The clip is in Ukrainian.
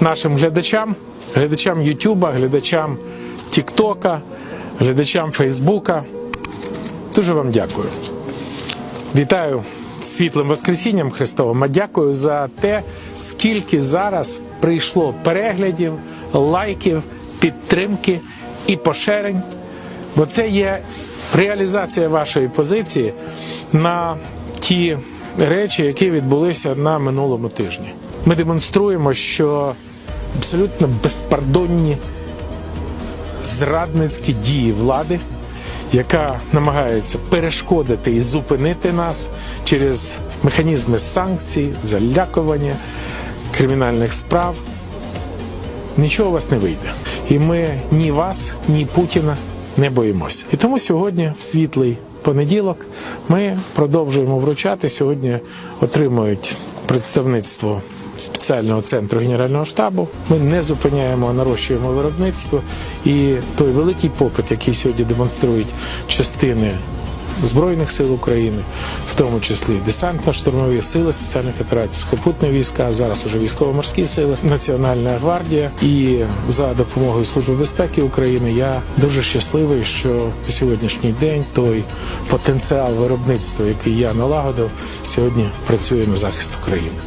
нашим глядачам, глядачам Ютуба, глядачам Тіктока, глядачам Фейсбука. Дуже вам дякую. Вітаю світлим Воскресінням Христовим. А дякую за те, скільки зараз прийшло переглядів, лайків, підтримки і поширень. Бо це є реалізація вашої позиції на ті речі, які відбулися на минулому тижні. Ми демонструємо, що абсолютно безпардонні зрадницькі дії влади, яка намагається перешкодити і зупинити нас через механізми санкцій, залякування, кримінальних справ. Нічого у вас не вийде. І ми ні вас, ні Путіна не боїмося. І тому сьогодні, в світлий понеділок, ми продовжуємо вручати. Сьогодні отримують представництво спеціального центру Генерального штабу. Ми не зупиняємо, а нарощуємо виробництво. І той великий попит, який сьогодні демонструють частини Збройних сил України, в тому числі десантно-штурмові сили спеціальних операцій, сухопутні війська, зараз уже військово-морські сили, Національна гвардія. І за допомогою Служби безпеки України я дуже щасливий, що сьогоднішній день той потенціал виробництва, який я налагодив, сьогодні працює на захист України.